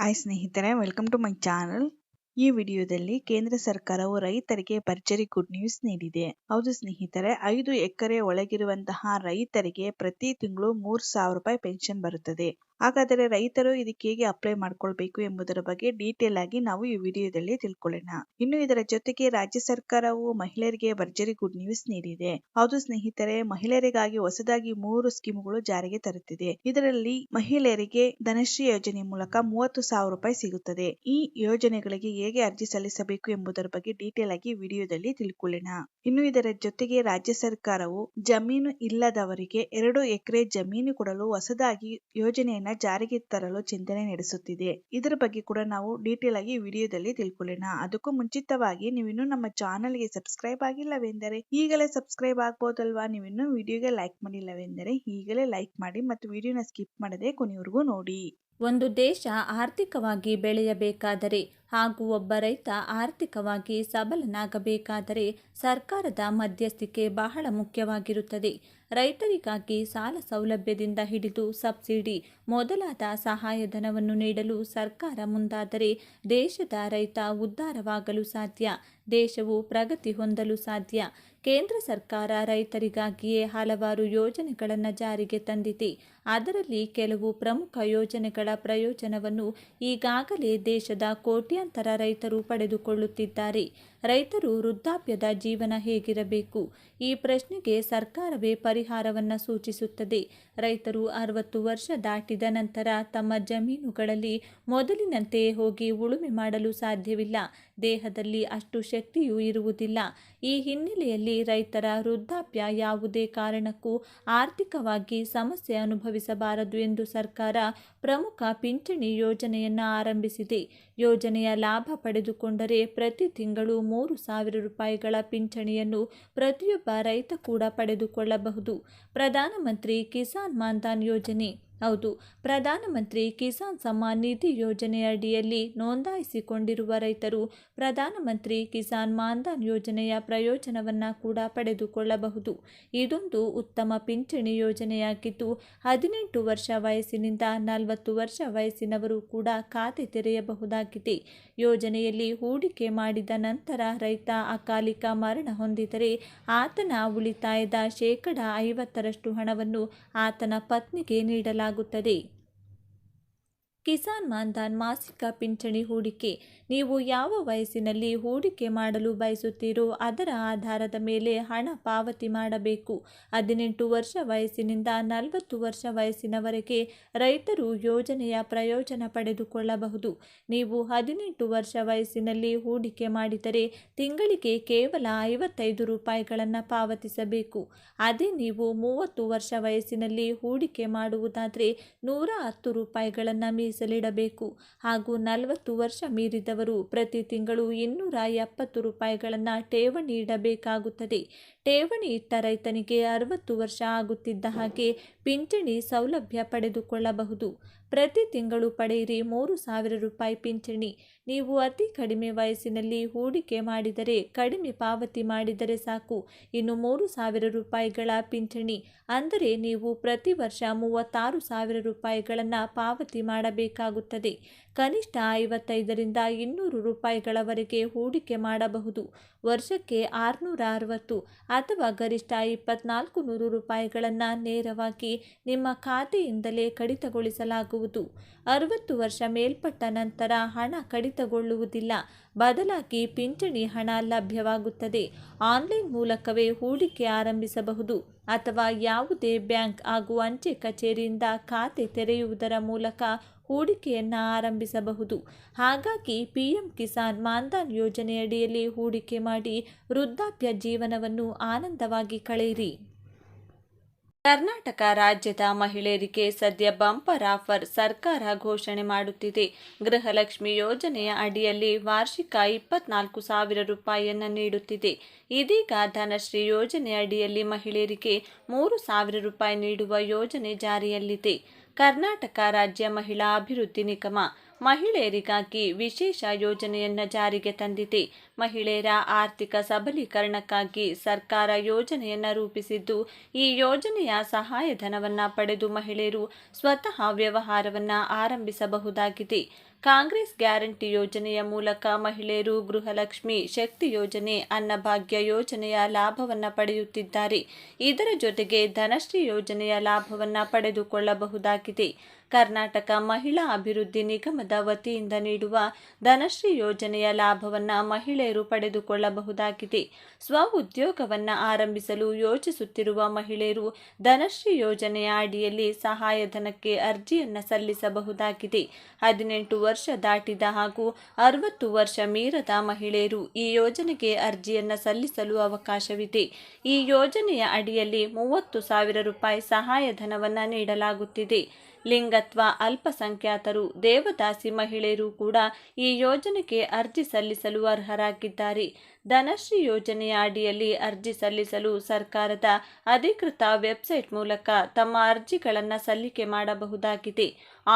Hi ಸ್ನೇಹಿತರೆ welcome to my channel ಈ ವಿಡಿಯೋದಲ್ಲಿ ಕೇಂದ್ರ ಸರ್ಕಾರವು ರೈತರಿಗೆ ಭರ್ಜರಿ ಗುಡ್ ನ್ಯೂಸ್ ನೀಡಿದೆ. ಹೌದು ಸ್ನೇಹಿತರೆ, ಐದು ಎಕರೆ ಒಳಗಿರುವಂತಹ ರೈತರಿಗೆ ಪ್ರತಿ ತಿಂಗಳು ಮೂರ್ ಸಾವಿರ ರೂಪಾಯಿ ಪೆನ್ಷನ್ ಬರುತ್ತದೆ. ಹಾಗಾದರೆ ರೈತರು ಇದಕ್ಕೆ ಹೇಗೆ ಅಪ್ಲೈ ಮಾಡ್ಕೊಳ್ಬೇಕು ಎಂಬುದರ ಬಗ್ಗೆ ಡೀಟೇಲ್ ಆಗಿ ನಾವು ಈ ವಿಡಿಯೋದಲ್ಲಿ ತಿಳ್ಕೊಳ್ಳೋಣ. ಇನ್ನು ಇದರ ಜೊತೆಗೆ ರಾಜ್ಯ ಸರ್ಕಾರವು ಮಹಿಳೆಯರಿಗೆ ಭರ್ಜರಿ ಗುಡ್ ನ್ಯೂಸ್ ನೀಡಿದೆ. ಹೌದು ಸ್ನೇಹಿತರೆ, ಮಹಿಳೆಯರಿಗಾಗಿ ಹೊಸದಾಗಿ ಮೂರು ಸ್ಕೀಮ್ಗಳು ಜಾರಿಗೆ ತರುತ್ತಿದೆ. ಇದರಲ್ಲಿ ಮಹಿಳೆಯರಿಗೆ ಧನಶ್ರೀ ಯೋಜನೆ ಮೂಲಕ ಮೂವತ್ತು ಸಾವಿರ ರೂಪಾಯಿ ಸಿಗುತ್ತದೆ. ಈ ಯೋಜನೆಗಳಿಗೆ ಹೇಗೆ ಅರ್ಜಿ ಸಲ್ಲಿಸಬೇಕು ಎಂಬುದರ ಬಗ್ಗೆ ಡೀಟೇಲ್ ಆಗಿ ವಿಡಿಯೋದಲ್ಲಿ ತಿಳ್ಕೊಳ್ಳೋಣ. ಇನ್ನು ಇದರ ಜೊತೆಗೆ ರಾಜ್ಯ ಸರ್ಕಾರವು ಜಮೀನು ಇಲ್ಲದವರಿಗೆ ಎರಡು ಎಕರೆ ಜಮೀನು ಕೊಡಲು ಹೊಸದಾಗಿ ಯೋಜನೆಯನ್ನ ಜಾರಿಗೆ ತರಲು ಚಿಂತನೆ ನಡೆಸುತ್ತಿದೆ. ಇದರ ಬಗ್ಗೆ ಕೂಡ ನಾವು ಡೀಟೇಲ್ ಆಗಿ ವಿಡಿಯೋದಲ್ಲಿ ತಿಳ್ಕೊಳ್ಳೋಣ. ಅದಕ್ಕೂ ಮುಂಚಿತವಾಗಿ ನೀವಿನ್ನು ನಮ್ಮ ಚಾನಲ್ಗೆ ಸಬ್ಸ್ಕ್ರೈಬ್ ಆಗಿಲ್ಲವೆಂದರೆ ಈಗಲೇ ಸಬ್ಸ್ಕ್ರೈಬ್ ಆಗ್ಬೋದಲ್ವಾ? ನೀವಿನ್ನು ವಿಡಿಯೋಗೆ ಲೈಕ್ ಮಾಡಿಲ್ಲವೆಂದರೆ ಈಗಲೇ ಲೈಕ್ ಮಾಡಿ ಮತ್ತು ವಿಡಿಯೋನ ಸ್ಕಿಪ್ ಮಾಡದೆ ಕೊನೆಯವರೆಗೂ ನೋಡಿ. ಒಂದು ದೇಶ ಆರ್ಥಿಕವಾಗಿ ಬೆಳೆಯಬೇಕಾದರೆ ಹಾಗೂ ಒಬ್ಬ ರೈತ ಆರ್ಥಿಕವಾಗಿ ಸಬಲನಾಗಬೇಕಾದರೆ ಸರ್ಕಾರದ ಮಧ್ಯಸ್ಥಿಕೆ ಬಹಳ ಮುಖ್ಯವಾಗಿರುತ್ತದೆ. ರೈತರಿಗಾಗಿ ಸಾಲ ಸೌಲಭ್ಯದಿಂದ ಹಿಡಿದು ಸಬ್ಸಿಡಿ, ಮೊದಲಾದ ಸಹಾಯಧನವನ್ನು ನೀಡಲು ಸರ್ಕಾರ ಮುಂದಾದರೆ ದೇಶದ ರೈತ ಉದ್ಧಾರವಾಗಲು ಸಾಧ್ಯ, ದೇಶವು ಪ್ರಗತಿ ಹೊಂದಲು ಸಾಧ್ಯ. ಕೇಂದ್ರ ಸರ್ಕಾರ ರೈತರಿಗಾಗಿಯೇ ಹಲವಾರು ಯೋಜನೆಗಳನ್ನು ಜಾರಿಗೆ ತಂದಿದೆ. ಅದರಲ್ಲಿ ಕೆಲವು ಪ್ರಮುಖ ಯೋಜನೆಗಳ ಪ್ರಯೋಜನವನ್ನು ಈಗಾಗಲೇ ದೇಶದ ಕೋಟ್ಯಾಂತರ ರೈತರು ಪಡೆದುಕೊಳ್ಳುತ್ತಿದ್ದಾರೆ. ರೈತರು ವೃದ್ಧಾಪ್ಯದ ಜೀವನ ಹೇಗಿರಬೇಕು? ಈ ಪ್ರಶ್ನೆಗೆ ಸರ್ಕಾರವೇ ಪರಿಹಾರವನ್ನು ಸೂಚಿಸುತ್ತದೆ. ರೈತರು ಅರವತ್ತು ವರ್ಷ ದಾಟಿದ ನಂತರ ತಮ್ಮ ಜಮೀನುಗಳಲ್ಲಿ ಮೊದಲಿನಂತೆ ಹೋಗಿ ಉಳುಮೆ ಮಾಡಲು ಸಾಧ್ಯವಿಲ್ಲ. ದೇಹದಲ್ಲಿ ಅಷ್ಟು ಶಕ್ತಿಯೂ ಇರುವುದಿಲ್ಲ. ಈ ಹಿನ್ನೆಲೆಯಲ್ಲಿ ರೈತರ ವೃದ್ಧಾಪ್ಯ ಯಾವುದೇ ಕಾರಣಕ್ಕೂ ಆರ್ಥಿಕವಾಗಿ ಸಮಸ್ಯೆ ಅನುಭವಿಸಬಾರದು ಎಂದು ಸರ್ಕಾರ ಪ್ರಮುಖ ಪಿಂಚಣಿ ಯೋಜನೆಯನ್ನು ಆರಂಭಿಸಿದೆ. ಯೋಜನೆಯ ಲಾಭ ಪಡೆದುಕೊಂಡರೆ ಪ್ರತಿ ತಿಂಗಳು ಮೂರು ಸಾವಿರ ರೂಪಾಯಿಗಳ ಪಿಂಚಣಿಯನ್ನು ಪ್ರತಿಯೊಬ್ಬ ರೈತ ಕೂಡ ಪಡೆದುಕೊಳ್ಳಬಹುದು. ಪ್ರಧಾನಮಂತ್ರಿ ಕಿಸಾನ್ ಮಾನ್ಧನ್ ಯೋಜನೆ ಹೌದು. ಪ್ರಧಾನಮಂತ್ರಿ ಕಿಸಾನ್ ಸಮ್ಮಾನ್ ನಿಧಿ ಯೋಜನೆಯಡಿಯಲ್ಲಿ ನೋಂದಾಯಿಸಿಕೊಂಡಿರುವ ರೈತರು ಪ್ರಧಾನಮಂತ್ರಿ ಕಿಸಾನ್ ಮಾನ್ಧನ್ ಯೋಜನೆಯ ಪ್ರಯೋಜನವನ್ನು ಕೂಡ ಪಡೆದುಕೊಳ್ಳಬಹುದು. ಇದೊಂದು ಉತ್ತಮ ಪಿಂಚಣಿ ಯೋಜನೆಯಾಗಿದ್ದು, ಹದಿನೆಂಟು ವರ್ಷ ವಯಸ್ಸಿನಿಂದ ನಲವತ್ತು ವರ್ಷ ವಯಸ್ಸಿನವರು ಕೂಡ ಖಾತೆ ತೆರೆಯಬಹುದಾಗಿದೆ. ಯೋಜನೆಯಲ್ಲಿ ಹೂಡಿಕೆ ಮಾಡಿದ ನಂತರ ರೈತ ಅಕಾಲಿಕ ಮರಣ ಹೊಂದಿದರೆ ಆತನ ಉಳಿತಾಯದ ಶೇಕಡ ಐವತ್ತರಷ್ಟು ಹಣವನ್ನು ಆತನ ಪತ್ನಿಗೆ ನೀಡಲಾಗುತ್ತದೆ. ಆಗುತ್ತದೆ ಕಿಸಾನ್ ಮಾನ್ಧನ್ ಮಾಸಿಕ ಪಿಂಚಣಿ ಹೂಡಿಕೆ. ನೀವು ಯಾವ ವಯಸ್ಸಿನಲ್ಲಿ ಹೂಡಿಕೆ ಮಾಡಲು ಬಯಸುತ್ತೀರೋ ಅದರ ಆಧಾರದ ಮೇಲೆ ಹಣ ಪಾವತಿ ಮಾಡಬೇಕು. ಹದಿನೆಂಟು ವರ್ಷ ವಯಸ್ಸಿನಿಂದ ನಲವತ್ತು ವರ್ಷ ವಯಸ್ಸಿನವರೆಗೆ ರೈತರು ಯೋಜನೆಯ ಪ್ರಯೋಜನ ಪಡೆದುಕೊಳ್ಳಬಹುದು. ನೀವು ಹದಿನೆಂಟು ವರ್ಷ ವಯಸ್ಸಿನಲ್ಲಿ ಹೂಡಿಕೆ ಮಾಡಿದರೆ ತಿಂಗಳಿಗೆ ಕೇವಲ ಐವತ್ತೈದು ರೂಪಾಯಿಗಳನ್ನು ಪಾವತಿಸಬೇಕು. ಅದೇ ನೀವು ಮೂವತ್ತು ವರ್ಷ ವಯಸ್ಸಿನಲ್ಲಿ ಹೂಡಿಕೆ ಮಾಡುವುದಾದರೆ ನೂರ ಹತ್ತು ರೂಪಾಯಿಗಳನ್ನು ಮೀಸಲಿಡಬೇಕು ಹಾಗೂ ನಲವತ್ತು ವರ್ಷ ಮೀರಿದವರು ಪ್ರತಿ ತಿಂಗಳು ಇನ್ನೂರ ಎಪ್ಪತ್ತು ರೂಪಾಯಿಗಳನ್ನು ಠೇವಣಿ ಇಡಬೇಕಾಗುತ್ತದೆ. ಠೇವಣಿ ಇಟ್ಟ ರೈತನಿಗೆ ಅರವತ್ತು ವರ್ಷ ಆಗುತ್ತಿದ್ದ ಹಾಗೆ ಪಿಂಚಣಿ ಸೌಲಭ್ಯ ಪಡೆದುಕೊಳ್ಳಬಹುದು. ಪ್ರತಿ ತಿಂಗಳು ಪಡೆಯಿರಿ ಮೂರು ಸಾವಿರ ರೂಪಾಯಿ ಪಿಂಚಣಿ. ನೀವು ಅತಿ ಕಡಿಮೆ ವಯಸ್ಸಿನಲ್ಲಿ ಹೂಡಿಕೆ ಮಾಡಿದರೆ ಕಡಿಮೆ ಪಾವತಿ ಮಾಡಿದರೆ ಸಾಕು. ಇನ್ನು ಮೂರು ಸಾವಿರ ರೂಪಾಯಿಗಳ ಪಿಂಚಣಿ. ಅಂದರೆ ನೀವು ಪ್ರತಿ ವರ್ಷ ಮೂವತ್ತಾರು ಸಾವಿರ ರೂಪಾಯಿಗಳನ್ನು ಪಾವತಿ ಮಾಡಬೇಕಾಗುತ್ತದೆ. ಕನಿಷ್ಠ ಐವತ್ತೈದರಿಂದ ಇನ್ನೂರು ರೂಪಾಯಿಗಳವರೆಗೆ ಹೂಡಿಕೆ ಮಾಡಬಹುದು. ವರ್ಷಕ್ಕೆ ಆರುನೂರ ಅರವತ್ತು ಅಥವಾ ಗರಿಷ್ಠ ಇಪ್ಪತ್ನಾಲ್ಕು ನೂರು ರೂಪಾಯಿಗಳನ್ನು ನೇರವಾಗಿ ನಿಮ್ಮ ಖಾತೆಯಿಂದಲೇ ಕಡಿತಗೊಳಿಸಲಾಗುವುದು. ಅರವತ್ತು ವರ್ಷ ಮೇಲ್ಪಟ್ಟ ನಂತರ ಹಣ ಕಡಿತಗೊಳ್ಳುವುದಿಲ್ಲ. ಬದಲಾಗಿ ಪಿಂಚಣಿ ಹಣ ಲಭ್ಯವಾಗುತ್ತದೆ. ಆನ್ಲೈನ್ ಮೂಲಕವೇ ಹೂಡಿಕೆ ಆರಂಭಿಸಬಹುದು ಅಥವಾ ಯಾವುದೇ ಬ್ಯಾಂಕ್ ಹಾಗೂ ಅಂಚೆ ಕಚೇರಿಯಿಂದ ಖಾತೆ ತೆರೆಯುವುದರ ಮೂಲಕ ಹೂಡಿಕೆಯನ್ನು ಆರಂಭಿಸಬಹುದು. ಹಾಗಾಗಿ ಪಿ ಎಂ ಕಿಸಾನ್ ಮಾನ್ದಾನ್ ಯೋಜನೆಯಡಿಯಲ್ಲಿ ಹೂಡಿಕೆ ಮಾಡಿ ವೃದ್ಧಾಪ್ಯ ಜೀವನವನ್ನು ಆನಂದವಾಗಿ ಕಳೆಯಿರಿ ಕರ್ನಾಟಕ ರಾಜ್ಯದ ಮಹಿಳೆಯರಿಗೆ ಸದ್ಯ ಬಂಪರ್ ಆಫರ್ ಸರ್ಕಾರ ಘೋಷಣೆ ಮಾಡುತ್ತಿದೆ. ಗೃಹಲಕ್ಷ್ಮಿ ಯೋಜನೆಯ ಅಡಿಯಲ್ಲಿ ವಾರ್ಷಿಕ ಇಪ್ಪತ್ನಾಲ್ಕು ಸಾವಿರ ರೂಪಾಯಿಯನ್ನು ನೀಡುತ್ತಿದೆ. ಇದೀಗ ಧನಶ್ರೀ ಯೋಜನೆ ಅಡಿಯಲ್ಲಿ ಮಹಿಳೆಯರಿಗೆ ಮೂರು ಸಾವಿರ ರೂಪಾಯಿ ನೀಡುವ ಯೋಜನೆ ಜಾರಿಯಲ್ಲಿದೆ. ಕರ್ನಾಟಕ ರಾಜ್ಯ ಮಹಿಳಾ ಅಭಿವೃದ್ಧಿ ನಿಗಮ ಮಹಿಳೆಯರಿಗಾಗಿ ವಿಶೇಷ ಯೋಜನೆಯನ್ನು ಜಾರಿಗೆ ತಂದಿದೆ. ಮಹಿಳೆಯರ ಆರ್ಥಿಕ ಸಬಲೀಕರಣಕ್ಕಾಗಿ ಸರ್ಕಾರ ಯೋಜನೆಯನ್ನು ರೂಪಿಸಿದ್ದು, ಈ ಯೋಜನೆಯ ಸಹಾಯಧನವನ್ನು ಪಡೆದು ಮಹಿಳೆಯರು ಸ್ವತಃ ವ್ಯವಹಾರವನ್ನು ಆರಂಭಿಸಬಹುದಾಗಿದೆ. ಕಾಂಗ್ರೆಸ್ ಗ್ಯಾರಂಟಿ ಯೋಜನೆಯ ಮೂಲಕ ಮಹಿಳೆಯರು ಗೃಹಲಕ್ಷ್ಮಿ ಶಕ್ತಿ ಯೋಜನೆ, ಅನ್ನಭಾಗ್ಯ ಯೋಜನೆಯ ಲಾಭವನ್ನು ಪಡೆಯುತ್ತಿದ್ದಾರೆ. ಇದರ ಜೊತೆಗೆ ಧನಶ್ರೀ ಯೋಜನೆಯ ಲಾಭವನ್ನು ಪಡೆದುಕೊಳ್ಳಬಹುದಾಗಿದೆ. ಕರ್ನಾಟಕ ಮಹಿಳಾ ಅಭಿವೃದ್ಧಿ ನಿಗಮದ ವತಿಯಿಂದ ನೀಡುವ ಧನಶ್ರೀ ಯೋಜನೆಯ ಲಾಭವನ್ನು ಮಹಿಳೆಯರು ಪಡೆದುಕೊಳ್ಳಬಹುದಾಗಿದೆ. ಸ್ವ ಉದ್ಯೋಗವನ್ನು ಆರಂಭಿಸಲು ಯೋಚಿಸುತ್ತಿರುವ ಮಹಿಳೆಯರು ಧನಶ್ರೀ ಯೋಜನೆಯ ಅಡಿಯಲ್ಲಿ ಸಹಾಯಧನಕ್ಕೆ ಅರ್ಜಿಯನ್ನು ಸಲ್ಲಿಸಬಹುದಾಗಿದೆ. ಹದಿನೆಂಟು ವರ್ಷ ದಾಟಿದ ಹಾಗೂ ಅರವತ್ತು ವರ್ಷ ಮೀರದ ಮಹಿಳೆಯರು ಈ ಯೋಜನೆಗೆ ಅರ್ಜಿಯನ್ನು ಸಲ್ಲಿಸಲು ಅವಕಾಶವಿದೆ. ಈ ಯೋಜನೆಯ ಅಡಿಯಲ್ಲಿ ಮೂವತ್ತು ಸಾವಿರ ರೂಪಾಯಿ ಸಹಾಯಧನವನ್ನು ನೀಡಲಾಗುತ್ತಿದೆ. ಲಿಂಗತ್ವ ಅಲ್ಪಸಂಖ್ಯಾತರು, ದೇವದಾಸಿ ಮಹಿಳೆಯರು ಕೂಡ ಈ ಯೋಜನೆಗೆ ಅರ್ಜಿ ಸಲ್ಲಿಸಲು ಅರ್ಹರಾಗಿದ್ದಾರೆ. ಧನಶ್ರೀ ಯೋಜನೆಯ ಅಡಿಯಲ್ಲಿ ಅರ್ಜಿ ಸಲ್ಲಿಸಲು ಸರ್ಕಾರದ ಅಧಿಕೃತ ವೆಬ್ಸೈಟ್ ಮೂಲಕ ತಮ್ಮ ಅರ್ಜಿಗಳನ್ನು ಸಲ್ಲಿಕೆ ಮಾಡಬಹುದಾಗಿದೆ.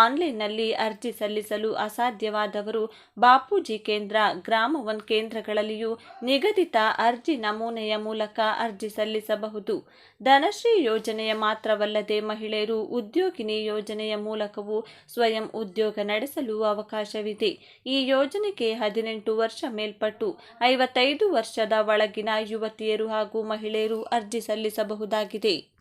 ಆನ್ಲೈನ್ನಲ್ಲಿ ಅರ್ಜಿ ಸಲ್ಲಿಸಲು ಅಸಾಧ್ಯವಾದವರು ಬಾಪೂಜಿ ಕೇಂದ್ರ, ಗ್ರಾಮ ಒನ್ ಕೇಂದ್ರಗಳಲ್ಲಿಯೂ ನಿಗದಿತ ಅರ್ಜಿ ನಮೂನೆಯ ಮೂಲಕ ಅರ್ಜಿ ಸಲ್ಲಿಸಬಹುದು. ಧನಶ್ರೀ ಯೋಜನೆಯ ಮಾತ್ರವಲ್ಲದೆ ಮಹಿಳೆಯರು ಉದ್ಯೋಗಿನಿ ಯೋಜನೆಯ ಮೂಲಕವೂ ಸ್ವಯಂ ಉದ್ಯೋಗ ನಡೆಸಲು ಅವಕಾಶವಿದೆ. ಈ ಯೋಜನೆಗೆ ಹದಿನೆಂಟು ವರ್ಷ ಮೇಲ್ಪಟ್ಟು ಐವತ್ತೈದು ವರ್ಷದ ಒಳಗಿನ ಯುವತಿಯರು ಹಾಗೂ ಮಹಿಳೆಯರು ಅರ್ಜಿ ಸಲ್ಲಿಸಬಹುದಾಗಿದೆ.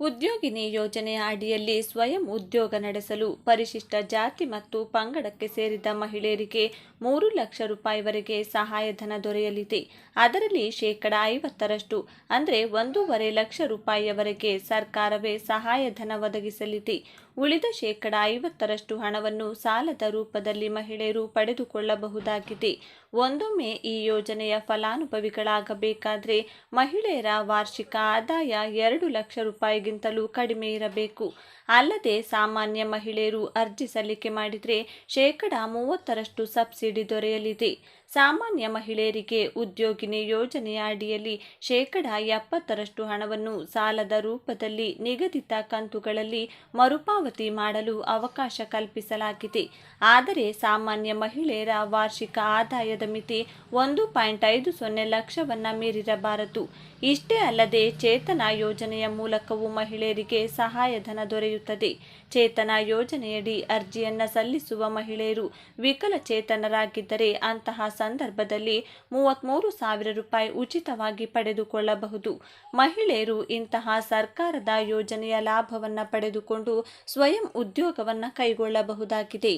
ಉದ್ಯೋಗಿನಿ ಯೋಜನೆಯ ಅಡಿಯಲ್ಲಿ ಸ್ವಯಂ ಉದ್ಯೋಗ ನಡೆಸಲು ಪರಿಶಿಷ್ಟ ಜಾತಿ ಮತ್ತು ಪಂಗಡಕ್ಕೆ ಸೇರಿದ ಮಹಿಳೆಯರಿಗೆ ಮೂರು ಲಕ್ಷ ರೂಪಾಯಿವರೆಗೆ ಸಹಾಯಧನ ದೊರೆಯಲಿದೆ. ಅದರಲ್ಲಿ ಶೇಕಡ ಐವತ್ತರಷ್ಟು, ಅಂದರೆ ಒಂದೂವರೆ ಲಕ್ಷ ರೂಪಾಯಿಯವರೆಗೆ ಸರ್ಕಾರವೇ ಸಹಾಯಧನ ಒದಗಿಸಲಿದೆ. ಉಳಿದ ಶೇಕಡ ಐವತ್ತರಷ್ಟು ಹಣವನ್ನು ಸಾಲದ ರೂಪದಲ್ಲಿ ಮಹಿಳೆಯರು ಪಡೆದುಕೊಳ್ಳಬಹುದಾಗಿದೆ. ಒಂದೊಮ್ಮೆ ಈ ಯೋಜನೆಯ ಫಲಾನುಭವಿಗಳಾಗಬೇಕಾದರೆ ಮಹಿಳೆಯರ ವಾರ್ಷಿಕ ಆದಾಯ ಎರಡು ಲಕ್ಷ ರೂಪಾಯಿಗಿಂತಲೂ ಕಡಿಮೆ ಇರಬೇಕು. ಅಲ್ಲದೆ ಸಾಮಾನ್ಯ ಮಹಿಳೆಯರು ಅರ್ಜಿ ಸಲ್ಲಿಕೆ ಮಾಡಿದರೆ ಶೇಕಡ ಮೂವತ್ತರಷ್ಟು ಸಬ್ಸಿಡಿ ದೊರೆಯಲಿದೆ. ಸಾಮಾನ್ಯ ಮಹಿಳೆಯರಿಗೆ ಉದ್ಯೋಗಿನಿ ಯೋಜನೆಯ ಅಡಿಯಲ್ಲಿ ಶೇಕಡ ಎಪ್ಪತ್ತರಷ್ಟು ಹಣವನ್ನು ಸಾಲದ ರೂಪದಲ್ಲಿ ನಿಗದಿತ ಕಂತುಗಳಲ್ಲಿ ಮರುಪಾವತಿ ಮಾಡಲು ಅವಕಾಶ ಕಲ್ಪಿಸಲಾಗಿದೆ. ಆದರೆ ಸಾಮಾನ್ಯ ಮಹಿಳೆಯರ ವಾರ್ಷಿಕ ಆದಾಯದ ಮಿತಿ ಒಂದು ಪಾಯಿಂಟ್ ಐದು ಸೊನ್ನೆ ಲಕ್ಷವನ್ನು ಮೀರಿರಬಾರದು. ಇಷ್ಟೇ ಅಲ್ಲದೆ ಚೇತನ ಯೋಜನೆಯ ಮೂಲಕವೂ ಮಹಿಳೆಯರಿಗೆ ಸಹಾಯಧನ ದೊರೆಯುತ್ತದೆ. ಚೇತನ ಯೋಜನೆಯಡಿ ಅರ್ಜಿಯನ್ನು ಸಲ್ಲಿಸುವ ಮಹಿಳೆಯರು ವಿಕಲಚೇತನರಾಗಿದ್ದರೆ ಅಂತಹ ಸಂದರ್ಭದಲ್ಲಿ ಮೂವತ್ತ್ಮೂರು ಸಾವಿರ ರೂಪಾಯಿ ಉಚಿತವಾಗಿ ಪಡೆದುಕೊಳ್ಳಬಹುದು. ಮಹಿಳೆಯರು ಇಂತಹ ಸರ್ಕಾರದ ಯೋಜನೆಯ ಲಾಭವನ್ನು ಪಡೆದುಕೊಂಡು ಸ್ವಯಂ ಉದ್ಯೋಗವನ್ನು ಕೈಗೊಳ್ಳಬಹುದಾಗಿದೆ.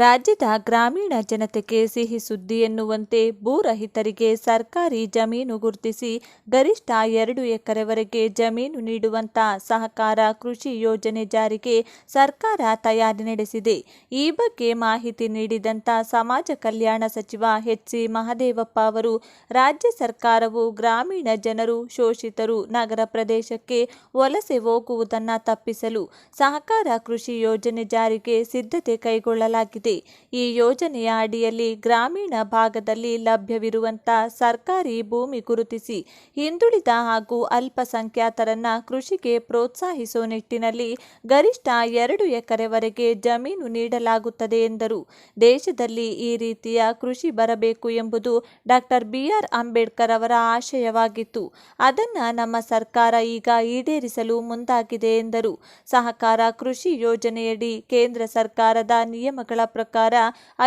ರಾಜ್ಯದ ಗ್ರಾಮೀಣ ಜನತೆಗೆ ಸಿಹಿ ಸುದ್ದಿ ಎನ್ನುವಂತೆ ಭೂರಹಿತರಿಗೆ ಸರ್ಕಾರಿ ಜಮೀನು ಗುರುತಿಸಿ ಗರಿಷ್ಠ ಎರಡು ಎಕರೆವರೆಗೆ ಜಮೀನು ನೀಡುವಂತ ಸಹಕಾರ ಕೃಷಿ ಯೋಜನೆ ಜಾರಿಗೆ ಸರ್ಕಾರ ತಯಾರಿ ನಡೆಸಿದೆ. ಈ ಬಗ್ಗೆ ಮಾಹಿತಿ ನೀಡಿದಂತ ಸಮಾಜ ಕಲ್ಯಾಣ ಸಚಿವ ಎಚ್ ಸಿ ಮಹದೇವಪ್ಪ ಅವರು, ರಾಜ್ಯ ಸರ್ಕಾರವು ಗ್ರಾಮೀಣ ಜನರು, ಶೋಷಿತರು, ನಗರ ಪ್ರದೇಶಕ್ಕೆ ವಲಸೆ ಹೋಗುವುದನ್ನು ತಪ್ಪಿಸಲು ಸಹಕಾರ ಕೃಷಿ ಯೋಜನೆ ಜಾರಿಗೆ ಸಿದ್ಧತೆ ಕೈಗೊಳ್ಳಲಾಗಿದೆ. ಈ ಯೋಜನೆಯ ಅಡಿಯಲ್ಲಿ ಗ್ರಾಮೀಣ ಭಾಗದಲ್ಲಿ ಲಭ್ಯವಿರುವಂಥ ಸರ್ಕಾರಿ ಭೂಮಿ ಗುರುತಿಸಿ ಹಿಂದುಳಿದ ಹಾಗೂ ಅಲ್ಪಸಂಖ್ಯಾತರನ್ನ ಕೃಷಿಗೆ ಪ್ರೋತ್ಸಾಹಿಸುವ ನಿಟ್ಟಿನಲ್ಲಿ ಗರಿಷ್ಠ ಎರಡು ಎಕರೆವರೆಗೆ ಜಮೀನು ನೀಡಲಾಗುತ್ತದೆ ಎಂದರು. ದೇಶದಲ್ಲಿ ಈ ರೀತಿಯ ಕೃಷಿ ಬರಬೇಕು ಎಂಬುದು ಡಾಕ್ಟರ್ ಬಿಆರ್ ಅಂಬೇಡ್ಕರ್ ಅವರ ಆಶಯವಾಗಿತ್ತು. ಅದನ್ನು ನಮ್ಮ ಸರ್ಕಾರ ಈಗ ಈಡೇರಿಸಲು ಮುಂದಾಗಿದೆ ಎಂದರು. ಸಹಕಾರ ಕೃಷಿ ಯೋಜನೆಯಡಿ ಕೇಂದ್ರ ಸರ್ಕಾರದ ನಿಯಮಗಳ ಪ್ರಕಾರ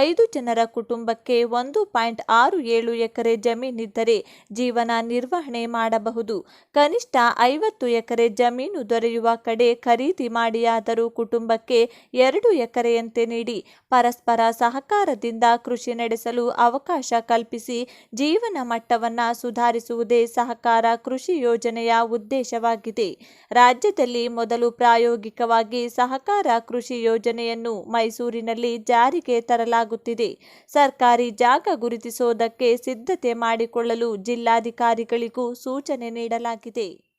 ಐದು ಜನರ ಕುಟುಂಬಕ್ಕೆ ಒಂದು ಪಾಯಿಂಟ್ ಆರು ಏಳು ಎಕರೆ ಜಮೀನಿದ್ದರೆ ಜೀವನ ನಿರ್ವಹಣೆ ಮಾಡಬಹುದು. ಕನಿಷ್ಠ ಐವತ್ತು ಎಕರೆ ಜಮೀನು ದೊರೆಯುವ ಕಡೆ ಖರೀದಿ ಮಾಡಿಯಾದರೂ ಕುಟುಂಬಕ್ಕೆ ಎರಡು ಎಕರೆಯಂತೆ ನೀಡಿ ಪರಸ್ಪರ ಸಹಕಾರದಿಂದ ಕೃಷಿ ನಡೆಸಲು ಅವಕಾಶ ಕಲ್ಪಿಸಿ ಜೀವನ ಮಟ್ಟವನ್ನು ಸುಧಾರಿಸುವುದೇ ಸಹಕಾರ ಕೃಷಿ ಯೋಜನೆಯ ಉದ್ದೇಶವಾಗಿದೆ. ರಾಜ್ಯದಲ್ಲಿ ಮೊದಲು ಪ್ರಾಯೋಗಿಕವಾಗಿ ಸಹಕಾರ ಕೃಷಿ ಯೋಜನೆಯನ್ನು ಮೈಸೂರಿನಲ್ಲಿ ಜಾರಿಗೆ ತರಲಾಗುತ್ತಿದೆ. ಸರ್ಕಾರಿ ಜಾಗ ಗುರುತಿಸುವುದಕ್ಕೆ ಸಿದ್ಧತೆ ಮಾಡಿಕೊಳ್ಳಲು ಜಿಲ್ಲಾಧಿಕಾರಿಗಳಿಗೂ ಸೂಚನೆ ನೀಡಲಾಗಿದೆ.